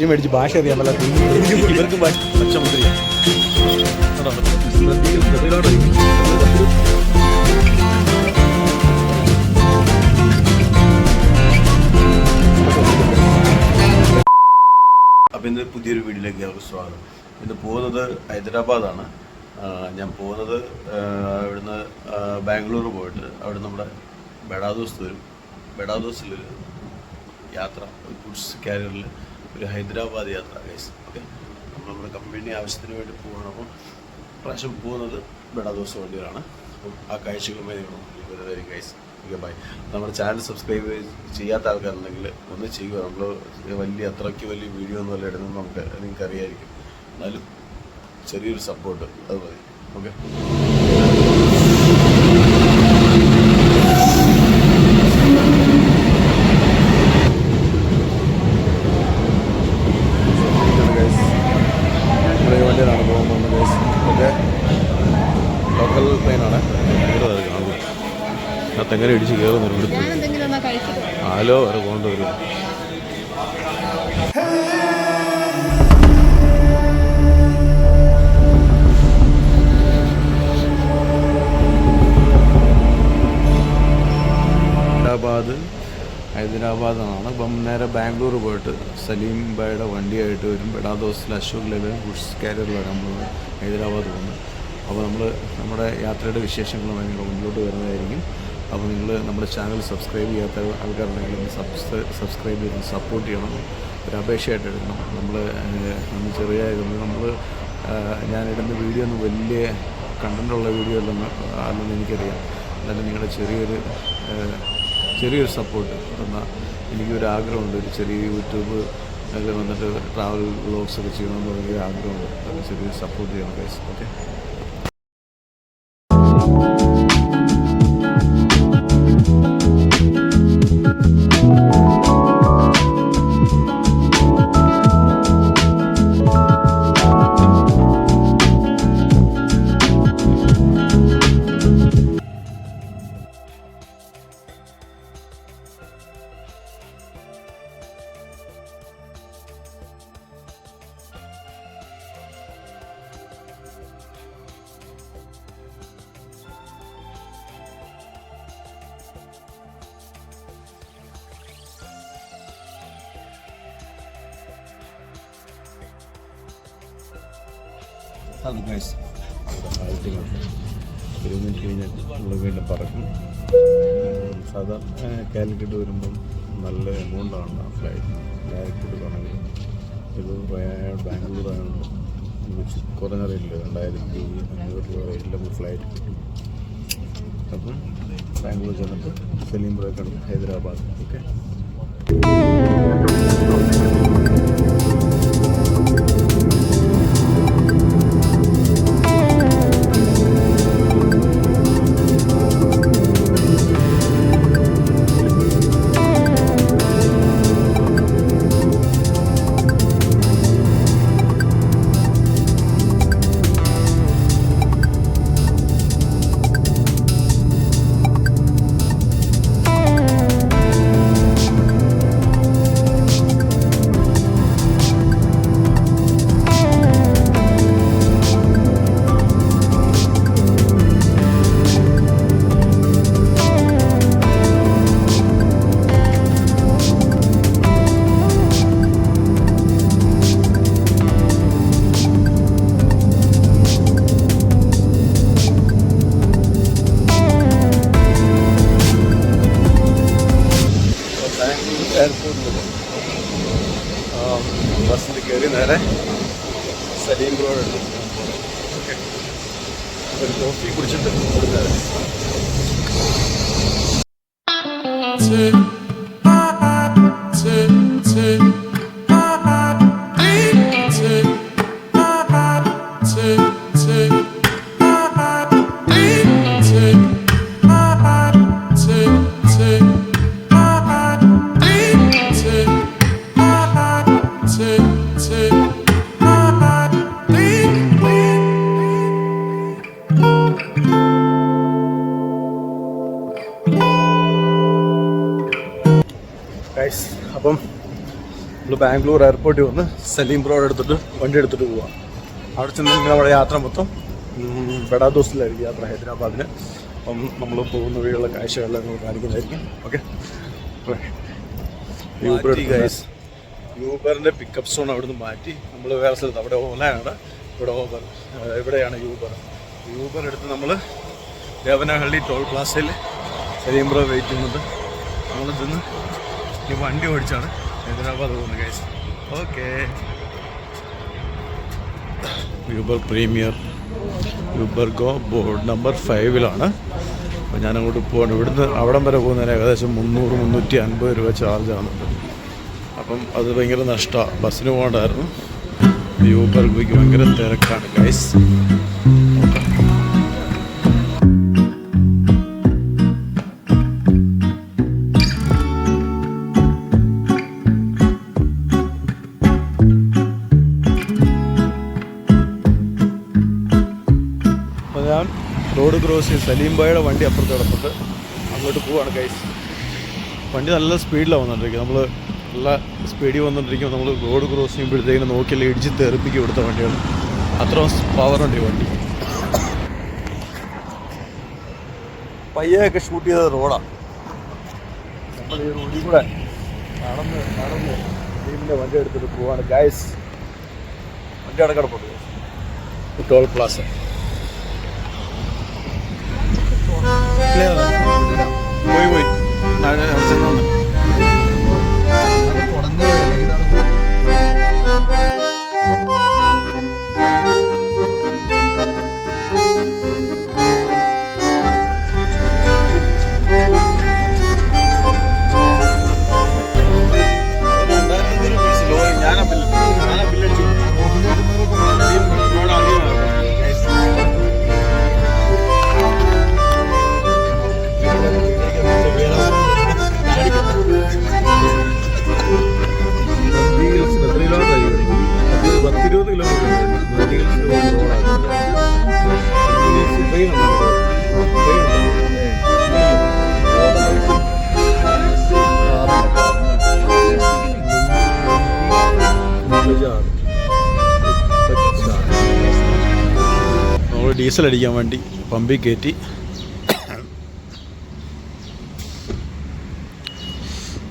ഈ മേടിച്ച് ഭാഷ അറിയാൻ പറ്റാത്ത ഇവർക്ക് പച്ചമുന്തിരിയ. അപ്പം ഇന്ന് പുതിയൊരു വീട്ടിലേക്ക് അവർക്ക് സ്വാഗതം. ഇന്ന് പോകുന്നത് ഹൈദരാബാദാണ്. ഞാൻ പോകുന്നത് അവിടുന്ന് ബാംഗ്ലൂർ പോയിട്ട് അവിടെ നമ്മുടെ ബെഡാദോസ് വരും. ബഡാദോസിൽ യാത്ര ഗുഡ്സ് കാരിയറിൽ ഒരു ഹൈദരാബാദ് യാത്ര ഗൈസ് ഓക്കെ നമ്മൾ നമ്മുടെ കമ്പനി ആവശ്യത്തിന് വേണ്ടി പോകണം അപ്പം പ്രാവശ്യം പോകുന്നത് ബെഡാദോസ് വണ്ടികളാണ് അപ്പം ആ കാഴ്ചകളുമായി നിങ്ങൾ വരുന്നതായിരിക്കും ഗൈസ് ഓക്കെ ബൈ നമ്മുടെ ചാനൽ സബ്സ്ക്രൈബ് ചെയ്യാത്ത ആൾക്കാരുണ്ടെങ്കിൽ ഒന്ന് ചെയ്യുക. നമ്മൾ വലിയ അത്രയ്ക്ക് വലിയ വീഡിയോ ഒന്നും അല്ല ഇടുന്നത്. നമുക്ക് നിങ്ങൾക്ക് അറിയായിരിക്കും എന്നാലും ചെറിയൊരു സപ്പോർട്ട് അത് മതി. ഓക്കെ ആ തെങ്ങനെ ഇടിച്ച് കയറുന്നു ഇവിടുത്തെ ആലോ വരെ. കൊണ്ടുവരും ഹൈദരാബാദ് ഹൈദരാബാദ് എന്നാണ് അപ്പം നേരെ ബാംഗ്ലൂർ പോയിട്ട് സലീം ബായുടെ വണ്ടിയായിട്ട് വരും ബെഡാദോസിൽ അശോക് ലെവൻ ഗുഡ്സ് കാരിയറിലാണ് നമ്മൾ ഹൈദരാബാദ് പോകുന്നത് അപ്പോൾ നമ്മൾ നമ്മുടെ യാത്രയുടെ വിശേഷങ്ങളുമായി നിങ്ങൾ മുന്നോട്ട് വരുന്നതായിരിക്കും. അപ്പോൾ നിങ്ങൾ നമ്മുടെ ചാനൽ സബ്സ്ക്രൈബ് ചെയ്യാത്ത ആൾക്കാരുണ്ടെങ്കിൽ ഒന്ന് സബ്സ് സബ്സ്ക്രൈബ് ചെയ്ത് സപ്പോർട്ട് ചെയ്യണം. ഒരു അപേക്ഷയായിട്ട് എടുക്കണം നമ്മൾ നമ്മൾ ചെറിയ നമ്മൾ ഞാനിടുന്ന വീഡിയോ ഒന്നും വലിയ കണ്ടന്റുള്ള വീഡിയോ അല്ലെന്ന് അല്ലെന്ന് എനിക്കറിയാം. എന്നാലും നിങ്ങളുടെ ചെറിയൊരു ചെറിയൊരു സപ്പോർട്ട് തന്നാൽ എനിക്കൊരു ആഗ്രഹമുണ്ട്. ഒരു ചെറിയ യൂട്യൂബ് ഒക്കെ വന്നിട്ട് ട്രാവൽ വ്ളോഗ്സ് ഒക്കെ ചെയ്യണമെന്ന് വലിയ ആഗ്രഹമുണ്ട്. അത് ചെറിയൊരു സപ്പോർട്ട് ചെയ്യണം ഓക്കെ മിനിറ്റ് കഴിഞ്ഞാൽ നമ്മൾ വീണ്ടും പറക്കും സാധാരണ കാലിക്കറ്റ് വരുമ്പം നല്ല എമൗണ്ടാണ് ആ ഫ്ലൈറ്റ് ഡയറക്റ്റ് എടുക്കുകയാണെങ്കിൽ ഇത് ബാംഗ്ലൂർ ആയതുകൊണ്ട് കുറച്ച് രണ്ടായിരത്തി അഞ്ഞൂറ് രൂപ റേറ്റിൽ ഫ്ലൈറ്റ് കിട്ടും അപ്പം ബാംഗ്ലൂർ ചെന്നിട്ട് സലീം ഹൈദരാബാദ് ഓക്കെ ബാംഗ്ലൂർ എയർപോർട്ടിൽ വന്ന് സലീം റോഡ് എടുത്തിട്ട് വണ്ടി എടുത്തിട്ട് പോവാം. അവിടെ ചെന്ന് നമ്മുടെ യാത്ര മൊത്തം ബഡാദോസിലായിരിക്കും യാത്ര ഹൈദരാബാദിന്. അപ്പം നമ്മൾ പോകുന്ന വഴിയുള്ള കാഴ്ചകളെല്ലാം നിങ്ങൾ കാണിക്കുന്നതായിരിക്കും. ഓക്കെ യൂബർ ഗൈസ് യൂബറിന്റെ പിക്കപ്പ് സോൺ അവിടുന്ന് മാറ്റി. നമ്മൾ വേറെ സ്ഥലത്ത് അവിടെ ഓലയാണ് ഇവിടെ ഓബർ ഇവിടെയാണ് യൂബർ യൂബർ എടുത്ത് നമ്മൾ ദേവനഹള്ളി ടോൾ പ്ലാസയിൽ സലീംബ്രോ വെയിറ്റ് ചെയ്യുന്നുണ്ട്. നമ്മളിതിന്ന് ഈ വണ്ടി ഓടിച്ചാണ് ഹൈദരാബാദ് പോകുന്നത് guys okay Uber premier Uber go board number ഫൈവിലാണ് അപ്പോൾ ഞാനങ്ങോട്ട് പോകണം ഇവിടുന്ന് അവിടം വരെ പോകുന്നതിന് ഏകദേശം മുന്നൂറ് മുന്നൂറ്റി അൻപത് രൂപ ചാർജാണ് അപ്പം അത് ഭയങ്കര നഷ്ടമാണ് ബസ്സിന് പോകണ്ടായിരുന്നു. യൂബർ ഗോയ്ക്ക് ഭയങ്കര തിരക്കാണ് ഗൈസ് ക്രോസ് സലീം ബായുടെ വണ്ടി അപ്പുറത്ത് കിടപ്പുണ്ട്. അങ്ങോട്ട് പോവാണ് കൈസ് വണ്ടി നല്ല സ്പീഡിലാണ് വന്നുകൊണ്ടിരിക്കുക നമ്മൾ നല്ല സ്പീഡിൽ വന്നുകൊണ്ടിരിക്കുമ്പോൾ നമ്മൾ റോഡ് ക്രോസ് ചെയ്യുമ്പോഴത്തേക്കിനും നോക്കിയല്ലേ ഇടിച്ച് തെറിപ്പിക്കും ഇവിടുത്തെ വണ്ടികൾ. അത്രയും പവറുണ്ട് ഈ വണ്ടി. പയ്യൊക്കെ ഷൂട്ട് ചെയ്ത റോഡാണ് നമ്മൾ ഈ റോഡിൽ കൂടെ നടന്ന് നടന്ന് സലീമിന്റെ വണ്ടി എടുത്തിട്ട് പോവാണ് ഗൈസ് വണ്ടി അടക്കടപ്പുണ്ട് ടോൾ പ്ലാസ പോയി പോയി അവിടെ ചെന്നു ഞാനാ ഡീസൽ അടിക്കാൻ വേണ്ടി പമ്പിൽ കയറ്റി.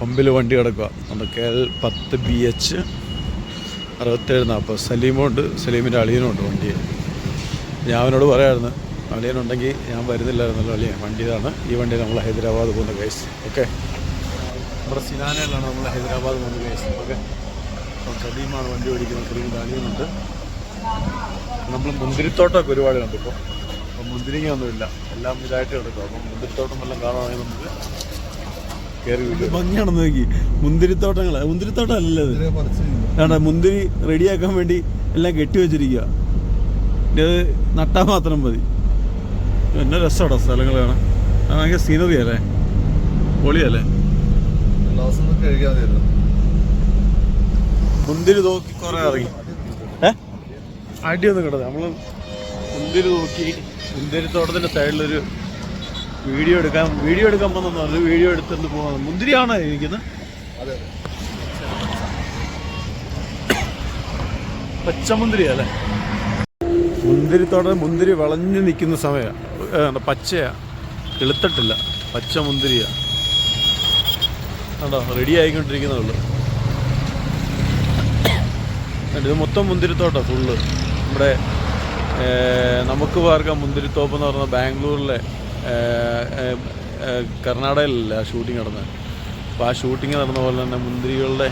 പമ്പിൽ വണ്ടി കിടക്കുക. നമ്മുടെ കെ എൽ പത്ത് ബി എച്ച് അറുപത്തേഴ് നാൽപ്പത്. സലീമുണ്ട് സലീമിന്റെ അളിയനുണ്ട് വണ്ടി ഞാൻ അവനോട് പറയായിരുന്നു അളിയനുണ്ടെങ്കിൽ ഞാൻ വരുന്നില്ലായിരുന്നല്ലോ അളിയൻ. വണ്ടി ഇതാണ്. ഈ വണ്ടി നമ്മൾ ഹൈദരാബാദ് പോകുന്ന കേസ് ഓക്കെ നമ്മുടെ സിനാനയിലാണ് നമ്മൾ ഹൈദരാബാദ് പോകുന്ന കേസ് ഓക്കെ അപ്പം സലീമാണ് വണ്ടി ഓടിക്കുന്നത്. സലീമിന്റെ അളിയനുണ്ട്. നമ്മൾ മുന്തിരിത്തോട്ടമൊക്കെ ഒരുപാട് കണ്ടു ഇപ്പോൾ അപ്പം മുന്തിരിങ്ങ ഒന്നുമില്ല എല്ലാം ഇതായിട്ട് കിടക്കും അപ്പം മുന്തിരിത്തോട്ടം എല്ലാം കാണുവാണെങ്കിൽ നമുക്ക് കയറി ഭംഗിയാണെന്ന് നോക്കി. മുന്തിരിത്തോട്ടങ്ങൾ മുന്തിരിത്തോട്ടം അല്ലല്ലോ ഇത്. വേണ്ട മുന്തിരി റെഡിയാക്കാൻ വേണ്ടി എല്ലാം കെട്ടി വെച്ചിരിക്കുക ഇത് അത് നട്ടാൽ മാത്രം മതി. എന്നെ രസമാണോ സ്ഥലങ്ങൾ കാണാൻ. അത് ഭയങ്കര സീനറി അല്ലേ? പൊളിയല്ലേ? മുന്തിരി നോക്കി കുറെ ഇറങ്ങി. അടിയൊന്നും കിടന്നു നമ്മൾ മുന്തിരി നോക്കി മുന്തിരിത്തോട്ടത്തിന്റെ സൈഡിലൊരു വീഡിയോ എടുക്കാൻ വീഡിയോ എടുക്കാൻ പോകുന്ന പറഞ്ഞു വീഡിയോ എടുത്തിട്ട് പോകുന്നത് മുന്തിരിയാണോ ഇരിക്കുന്നത്? പച്ചമുന്തിരി അല്ലേ? മുന്തിരിത്തോട്ടം മുന്തിരി വളഞ്ഞു നിൽക്കുന്ന സമയമാണ് പച്ചയാ? കിളുത്തിട്ടില്ല പച്ച മുന്തിരിയാ കണ്ടോ? റെഡി ആയിക്കൊണ്ടിരിക്കുന്നേ ഉള്ളൂ. ഇത് മൊത്തം മുന്തിരിത്തോട്ടം ഫുള്ള് നമ്മുടെ നമുക്ക് വാർക്ക മുന്തിരിത്തോപ്പ് എന്ന് പറഞ്ഞ ബാംഗ്ലൂരിലെ കർണാടകയിലല്ലേ ആ ഷൂട്ടിംഗ് നടന്നത്? അപ്പോൾ ആ ഷൂട്ടിംഗ് നടന്ന പോലെ തന്നെ മുന്തിരികളുടെ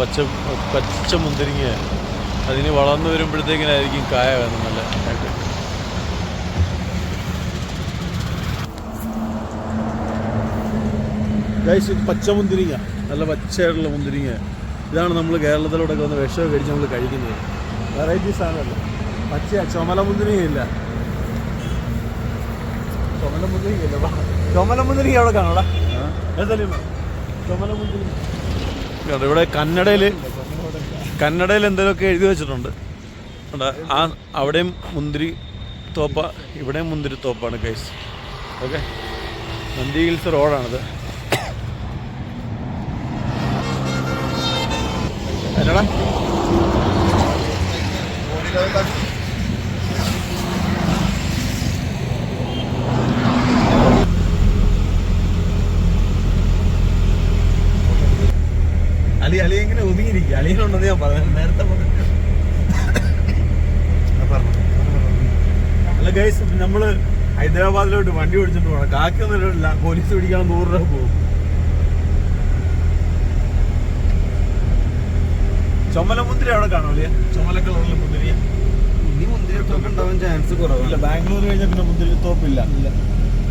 പച്ച പച്ച മുന്തിരിങ്ങ അതിന് വളർന്നു വരുമ്പോഴത്തേക്കിനായിരിക്കും കായ വേണം നല്ല ആയിട്ട്. ഗൈസ് ഇത് പച്ച മുന്തിരിങ്ങ നല്ല പച്ചയായിട്ടുള്ള മുന്തിരിങ്ങ. ഇതാണ് നമ്മൾ കേരളത്തിലൂടെ വന്ന് വിഷമൊക്കെ കഴിച്ച് നമ്മൾ കഴിക്കുന്നത്. വെറൈറ്റി സാധനമല്ല? പച്ച ചുമല മുന്തിരിങ്ങയില്ല ചുമല മുന്തിരിങ്ങയില്ല വാ. ചുമല മുന്തിരിങ്ങ അവിടെ കാണാടാ ചുമല മുന്തിരി ഇവിടെ കന്നഡയിൽ കന്നഡയിൽ എന്തെങ്കിലുമൊക്കെ എഴുതി വെച്ചിട്ടുണ്ട്. കണ്ടോ, ആ അവിടെയും മുന്തിരി തോപ്പ ഇവിടെയും മുന്തിരി തോപ്പാണ് കൈസ് ഓക്കെ നന്ദി ഹിൽസ് റോഡാണിത്. എന്നടാ അലി അലി എങ്ങനെ ഒതുങ്ങിയിരിക്കും അലിയനുണ്ടെന്ന് ഞാൻ പറഞ്ഞു. നേരത്തെ പറഞ്ഞു. അല്ല ഗൈസ് നമ്മൾ ഹൈദരാബാദിലോട്ട് വണ്ടി ഓടിച്ചിട്ട് പോകണം കാക്കൊന്നുമില്ല പോലീസ് പിടിക്കാൻ നൂറ് രൂപ പോകും. ചുമല മുന്തിരി അവിടെ കാണൂലേ ചുമല കളറിലെ മുന്തിരി ഇനി മുന്തിരിത്തോപ്പ് ഉണ്ടാവാൻ ചാൻസ് കുറവാണ്. ബാംഗ്ലൂർ കഴിഞ്ഞാൽ പിന്നെ മുന്തിരിത്തോപ്പില്ല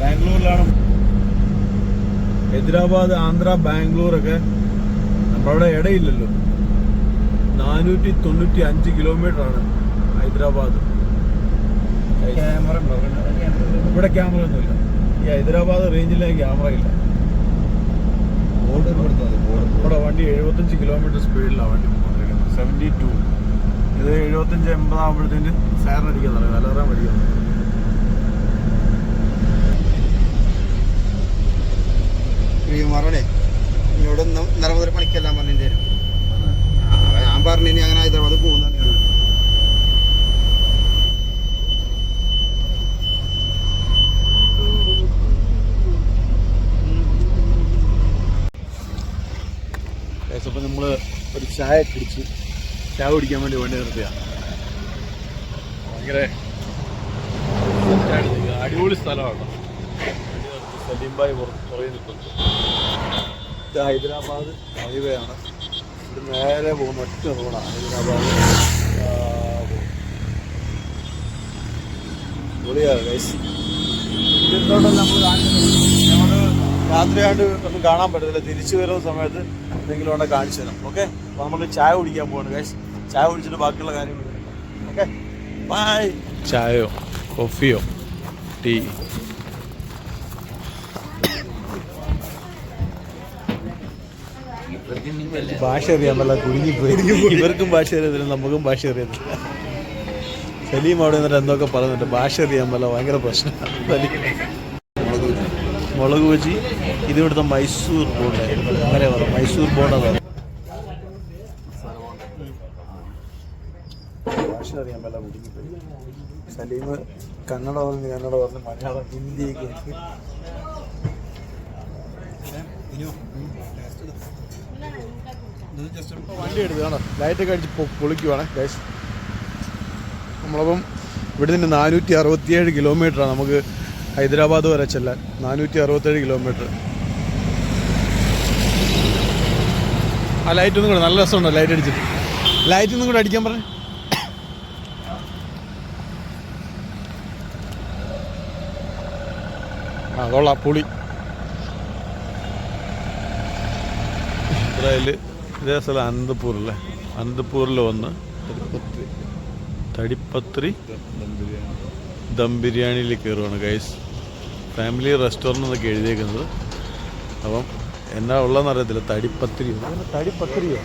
ബാംഗ്ലൂരിലാണ് ഹൈദരാബാദ് ആന്ധ്ര ബാംഗ്ലൂർ ഒക്കെ നമ്മളവിടെ ഇടയില്ലല്ലോ. നാനൂറ്റി തൊണ്ണൂറ്റി അഞ്ച് കിലോമീറ്റർ ആണ് ഹൈദരാബാദ് ഇവിടെ ക്യാമറ ഒന്നുമില്ല. ഈ ഹൈദരാബാദ് റേഞ്ചിലെ ക്യാമറ ഇല്ല. ബോർഡ് വണ്ടി എഴുപത്തഞ്ച് കിലോമീറ്റർ സ്പീഡിലാണ് വണ്ടി പോകൊണ്ടിരിക്കുന്നത് സെവന്റി ടു ഇത് എഴുപത്തഞ്ച് എൺപതാകുമ്പോഴത്തേന് സാറിന് അടിക്കാൻ തുടങ്ങി. അലാറാം അടിക്കാൻ തുടങ്ങി ശ്രീകുമാറല്ലേ എന്നോട് ഇന്ന് ഇന്നലെ മുതൽ പണിക്കെല്ലാം പറഞ്ഞിട്ട് തരും ഞാൻ പറഞ്ഞു ഇനി അങ്ങനെ ഹൈദരാബാദ് പോകുന്ന അപ്പോൾ നമ്മൾ ഒരു ചായ കുടിച്ച് ചായ കുടിക്കാൻ വേണ്ടി വണ്ടി നിർത്തിയ. ഭയങ്കര അടിപൊളി സ്ഥലമാണ്. ഇത് ഹൈദരാബാദ് ഹൈവേ ആണ് ഇത് നേരെ പോകുന്ന ഒറ്റ റോഡാണ് ഹൈദരാബാദ്. രാത്രിയായിട്ട് ഒന്നും കാണാൻ പറ്റത്തില്ല. തിരിച്ചു വരുന്ന സമയത്ത് എന്തെങ്കിലും ഉണ്ടെങ്കിൽ കാണിച്ചു തരാം. ഓക്കെ അപ്പോൾ നമ്മൾ ചായ കുടിക്കാൻ പോവാണ് ഗൈസ് ചായ കുടിച്ചിട്ട് ബാക്കിയുള്ള കാര്യങ്ങൾ ഓക്കെ. ബൈ ചായയോ കോഫിയോ ടീ? ഭാഷ അറിയാൻ പറ്റില്ല കുടുങ്ങിപ്പോയി ഇവർക്കും ഭാഷ അറിയത്തില്ല നമുക്കും ഭാഷ അറിയത്തില്ല. സലീം അവിടെ നിന്നിട്ട് എന്തൊക്കെ പറയുന്നുണ്ട് ഭാഷ അറിയാൻ പറ്റില്ല ഭയങ്കര പ്രശ്നമാണ് സലീം മുളക് ബജി ഇത് ഇവിടുത്തെ മൈസൂർ ബോണ്ട് അങ്ങനെ പറയാം മൈസൂർ ബോർഡ് അതാണ് ഭാഷ അറിയാൻ പറ്റില്ല കുടുങ്ങിപ്പോയി സലീം കന്നഡ പറഞ്ഞ് കന്നഡ പറഞ്ഞ് മലയാളം ഹിന്ദിയൊക്കെ എനിക്ക് വണ്ടി എടുത്ത് കാണോ? ലൈറ്റൊക്കെ അടിച്ച് പൊളിക്കുവാണ് ഗൈസ് നമ്മളപ്പം ഇവിടെ നിന്ന് നാനൂറ്റി അറുപത്തിയേഴ് കിലോമീറ്ററാണ് നമുക്ക് ഹൈദരാബാദ് വരെ ചെല്ലാൻ. നാനൂറ്റി അറുപത്തേഴ് കിലോമീറ്റർ ആ ലൈറ്റ് ഒന്നും കൂടെ നല്ല രസമുണ്ടോ ലൈറ്റ് അടിച്ചിട്ട്? ലൈറ്റ് ഒന്നും കൂടെ അടിക്കാൻ പറഞ്ഞു. കൊള്ളാം പുളി. ഇസ്രായേൽ ഇതേ സ്ഥലം അനന്തപൂരല്ലേ അനന്തപൂരിൽ വന്ന് തടിപ്പത്രി ദം ബിരിയാണിയിൽ കയറുവാണ് ഗൈസ് ഫാമിലി റെസ്റ്റോറന്റ് എന്നൊക്കെ എഴുതിയേക്കുന്നത്. അപ്പം എന്നാ ഉള്ളതെന്ന് അറിയത്തില്ല തടിപ്പത്രി തടിപ്പത്രിയോ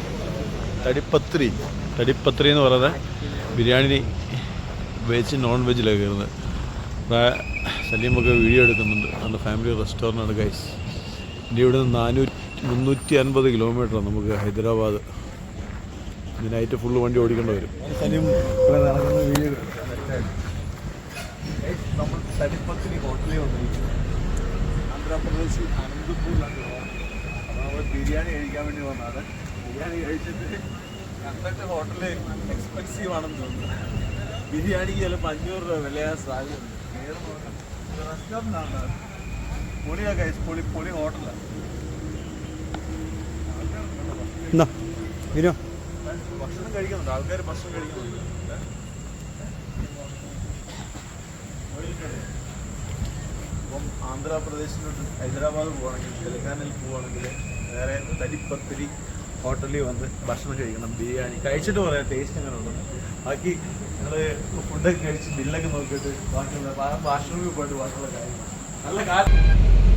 തടിപ്പത്രി തടിപ്പത്രി എന്ന് പറയുന്നത് ബിരിയാണി വെജ് നോൺ വെജിലാണ് കയറുന്നത്. സലീമൊക്കെ വീഡിയോ എടുക്കുന്നുണ്ട്. നമ്മുടെ ഫാമിലി റെസ്റ്റോറന്റാണ് ഗൈസ് ഇനി ഇവിടെ നിന്ന് നാനൂറ്റി മുന്നൂറ്റി അൻപത് കിലോമീറ്റർ നമുക്ക് ഹൈദരാബാദ്. ഇതിനായിട്ട് ഫുള്ള് വണ്ടി ഓടിക്കേണ്ടി വരും. സലീം നടക്കുന്ന വീഡിയോ നമ്മൾ തടിപ്പത്തിരി ഹോട്ടലിൽ വന്നിരിക്കുന്നത് ആന്ധ്രാപ്രദേശ് അനന്തപൂരിലാണ്. അപ്പോൾ നമ്മൾ ബിരിയാണി കഴിക്കാൻ വേണ്ടി വന്നതാണ്. ബിരിയാണി കഴിച്ചിട്ട് കണ്ടിട്ട് ഹോട്ടലിൽ എക്സ്പെൻസീവ് ആണെന്ന് തോന്നുന്നു. ബിരിയാണിക്ക് ചിലപ്പോൾ അഞ്ഞൂറ് രൂപ വിലയാ സാധ്യതയുണ്ട് ആന്ധ്രാപ്രദേശിലോട്ട് ഹൈദരാബാദ് പോവാണെങ്കിൽ തെലങ്കാനയിൽ പോവുകയാണെങ്കിൽ നേരെ തടിപ്പത്തിരി ഹോട്ടലിൽ വന്ന് ഭക്ഷണം കഴിക്കണം ബിരിയാണി. കഴിച്ചിട്ട് പറയാം ടേസ്റ്റ് എങ്ങനെ ഉണ്ടെന്ന് ബാക്കി നിങ്ങൾ ഫുഡൊക്കെ കഴിച്ച് ബില്ലൊക്കെ നോക്കിയിട്ട് ബാക്കിയുള്ള വാഷ്റൂമിൽ പോയിട്ട് ബാക്കിയുള്ള കാര്യങ്ങൾ. നല്ല കാര്യം